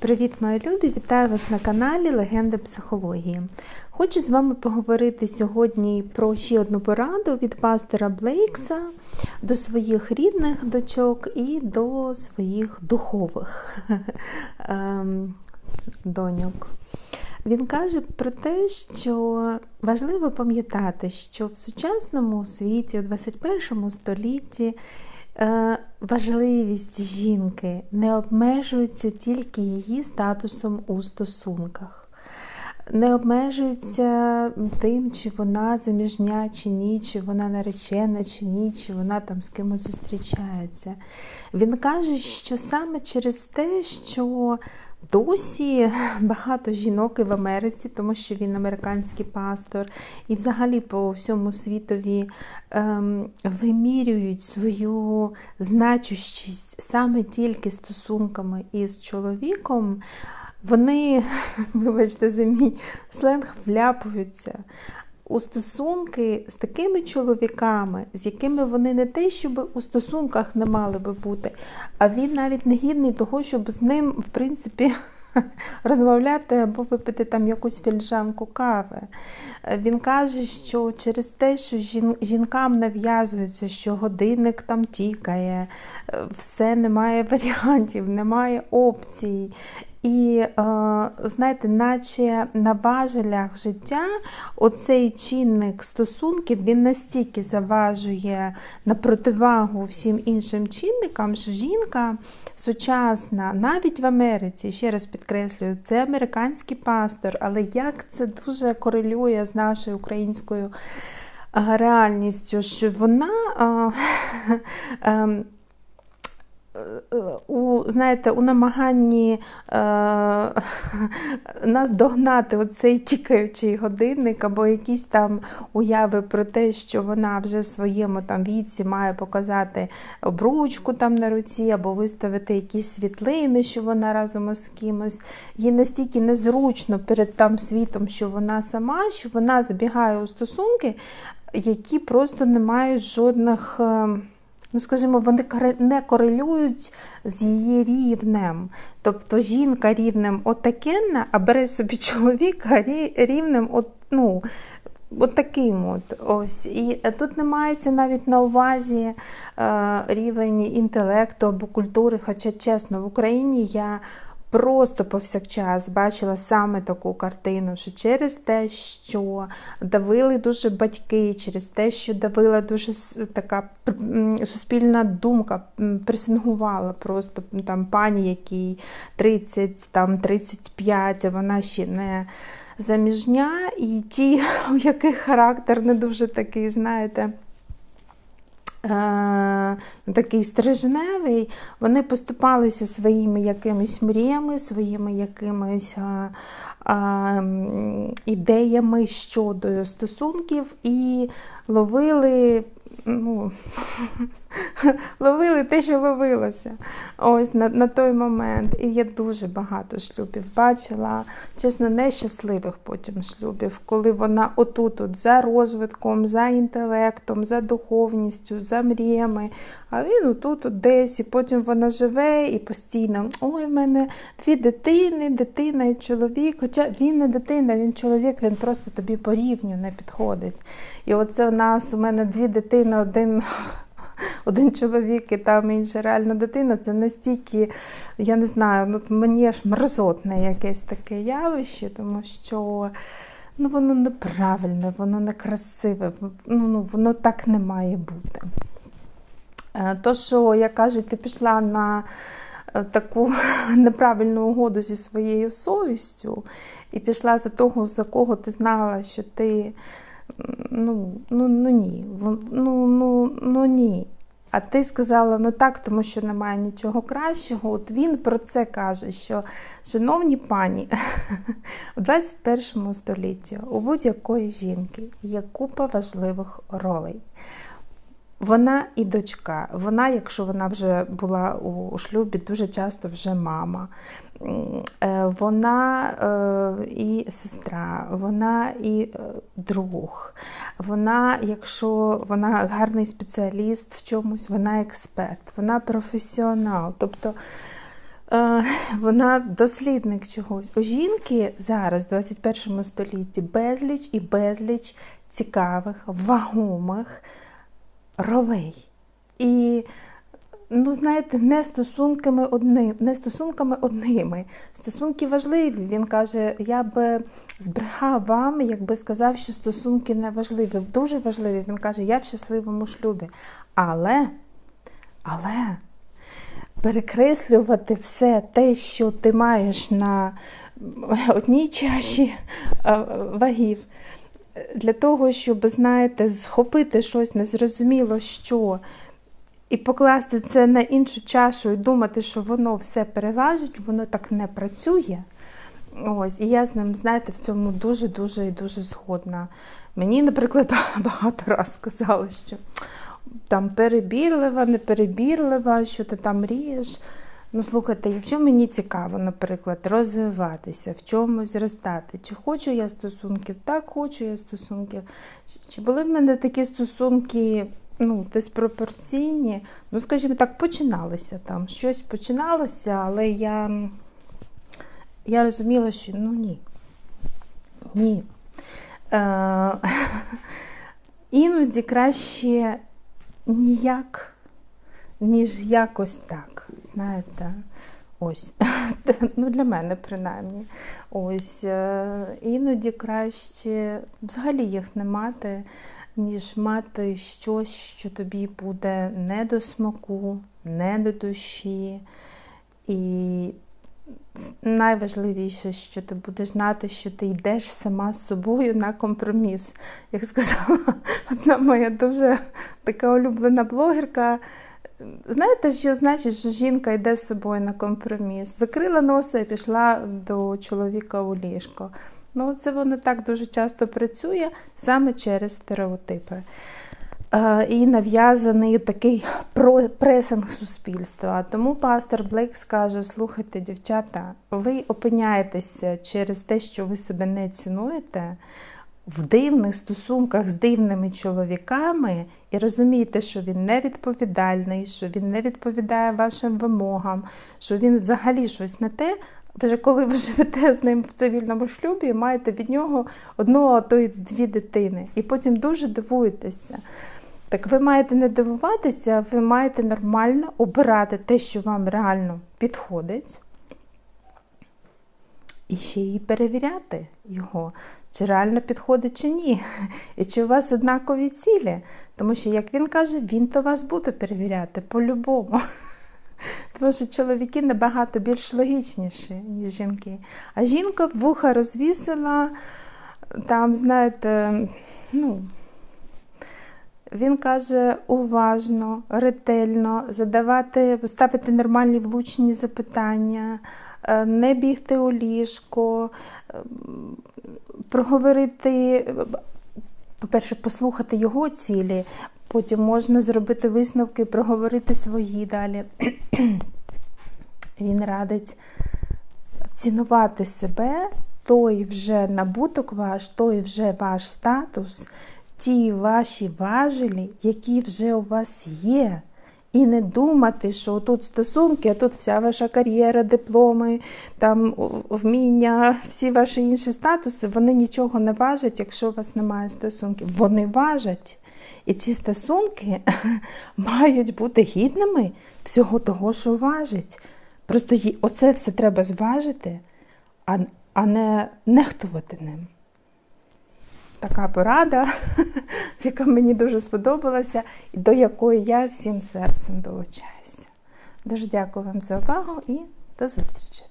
Привіт, мої любі! Вітаю вас на каналі Легенди психології. Хочу з вами поговорити сьогодні про ще одну пораду від пастора Блейкса до своїх рідних дочок і до своїх духових ем, доньок. Він каже про те, що важливо пам'ятати, що в сучасному світі, у 21 столітті, Е, важливість жінки не обмежується тільки її статусом у стосунках, не обмежується тим, чи вона заміжня, чи ні, чи вона наречена, чи ні, чи вона там з кимось зустрічається. Він каже, що саме через те, що Досі багато жінок і в Америці, тому що він американський пастор, і взагалі по всьому світові ем, вимірюють свою значущість саме тільки стосунками із чоловіком. Вони, вибачте, за мій сленг, вляпуються у стосунки з такими чоловіками, з якими вони не те, щоб у стосунках не мали би бути, а він навіть не гідний того, щоб з ним, в принципі, розмовляти або випити там якусь фільжанку кави. Він каже, що через те, що жінкам нав'язується, що годинник там тікає, все немає варіантів, немає опцій. І, е, знаєте, наче на важелях життя оцей чинник стосунків він настільки заважує на противагу всім іншим чинникам, що жінка сучасна, навіть в Америці, ще раз підкреслюю, це американський пастор, але як це дуже корелює з нашою українською реальністю, що вона. Ем, у знаєте, у намаганні е, нас догнати оцей тікаючий годинник, або якісь там уяви про те, що вона вже в своєму там віці має показати обручку там на руці, або виставити якісь світлини, що вона разом із кимось. Їй настільки незручно перед там світом, що вона сама, що вона забігає у стосунки, які просто не мають жодних. Е, ну, скажімо, вони не корелюють з її рівнем. Тобто жінка рівнем отакенна, а бере собі чоловіка рівнем от, ну, от от ось. І тут не мається навіть на увазі е, рівень інтелекту або культури, хоча чесно, в Україні я просто повсякчас бачила саме таку картину, що через те, що давили дуже батьки, через те, що давила дуже така суспільна думка, пресингувала просто там пані, якій 30, там 35, а вона ще не заміжня, і ті, у яких характер не дуже такий, знаєте. Е, такий стрижневий, вони поступалися своїми якимись мріями, своїми якимись а, а, ідеями щодо стосунків і ловили ну, ловили те, що ловилося ось на на той момент. І я дуже багато шлюбів бачила, чесно, нещасливих потім шлюбів, коли вона отут, от за розвитком, за інтелектом, за духовністю, за мріями, а він отут от десь, і потім вона живе і постійно, ой, в мене дві дитини, дитина і чоловік. Хоча він не дитина, він чоловік, він просто тобі по рівню не підходить. І оце у нас у мене дві дитини, один. Один чоловік і там інша реальна дитина, це настільки, я не знаю, ну, мені аж мерзотне якесь таке явище, тому що ну, воно неправильне, воно некрасиве, ну, ну, воно так не має бути. Е, то, що, як кажуть, ти пішла на е, таку неправильну угоду зі своєю совістю і пішла за того, за кого ти знала, що ти ну, ну, ну ні, ну, ну, ну ні. А ти сказала, ну так, тому що немає нічого кращого. От він про це каже, що, шановні пані, у 21 столітті у будь-якої жінки є купа важливих ролей. Вона і дочка, вона, якщо вона вже була у шлюбі, дуже часто вже мама. Е, вона е, і сестра, вона і е, друг. Вона, якщо вона гарний спеціаліст в чомусь, вона експерт, вона професіонал. Тобто Вона дослідник чогось. У жінки зараз, в 21 столітті, безліч і безліч цікавих, вагомих ролей. І, ну, знаєте, не стосунками одним, не стосунками одними. Стосунки важливі. Він каже, я би збрехав вам, якби сказав, що стосунки не важливі. Дуже важливі. Він каже, я в щасливому шлюбі. Але, але перекреслювати все те, що ти маєш на одній чаші вагів, для того, щоб, знаєте, схопити щось незрозуміло що, і покласти це на іншу чашу і думати, що воно все переважить, воно так не працює. Ось, І я з ним, знаєте, в цьому дуже-дуже і дуже згодна. Мені, наприклад, багато раз сказали, що там перебірлива, неперебірлива, що ти там мрієш. Ну, слухайте, якщо мені цікаво, наприклад, розвиватися, в чомусь зростати, чи хочу я стосунків, так хочу я стосунків. Чи, були в мене такі стосунки ну, диспропорційні? Ну, скажімо так, починалися там. Щось починалося, але я, я розуміла, що ну ні. Ні. Е, Іноді краще ніяк, ніж якось так. Знаєте, ось. Ну, для мене принаймні. Ось. е, Іноді краще взагалі їх не мати, ніж мати щось, що тобі буде не до смаку, не до душі. І найважливіше, що ти будеш знати, що ти йдеш сама з собою на компроміс. Як сказала одна моя дуже така улюблена блогерка. Знаєте, що значить, що жінка йде з собою на компроміс? Закрила носа і пішла до чоловіка у ліжко. Ну, це воно так дуже часто працює саме через стереотипи. І нав'язаний такий пресинг суспільства. Тому пастор Блейк скаже: слухайте, дівчата, ви опиняєтеся через те, що ви себе не цінуєте. В дивних стосунках з дивними чоловіками і розумієте, що він невідповідальний, що він не відповідає вашим вимогам, що він взагалі щось не те. Вже коли ви живете з ним в цивільному шлюбі, маєте від нього одну, а то й дві дитини, і потім дуже дивуєтеся. Так ви маєте не дивуватися, ви маєте нормально обирати те, що вам реально підходить, і ще й перевіряти його, чи реально підходить, чи ні. І чи у вас однакові цілі. Тому що, як він каже, він то вас буде перевіряти по-любому. Тому що чоловіки набагато більш логічніші, ніж жінки. А жінка вуха розвісила, там, знаєте, ну. Він каже уважно, ретельно задавати, ставити нормальні влучні запитання, е, не бігти у ліжко, проговорити, по-перше, послухати його цілі, потім можна зробити висновки, проговорити свої далі. Він радить цінувати себе, той вже набуток ваш, той вже ваш статус ті ваші важелі, які вже у вас є. І не думати, що тут стосунки, а тут вся ваша кар'єра, дипломи, там вміння, всі ваші інші статуси, вони нічого не важать, якщо у вас немає стосунків. Вони важать. І ці стосунки мають бути гідними всього того, що важить. Просто оце все треба зважити, а не нехтувати ним така порада, яка мені дуже сподобалася, і до якої я всім серцем долучаюся. Дуже дякую вам за увагу і до зустрічі!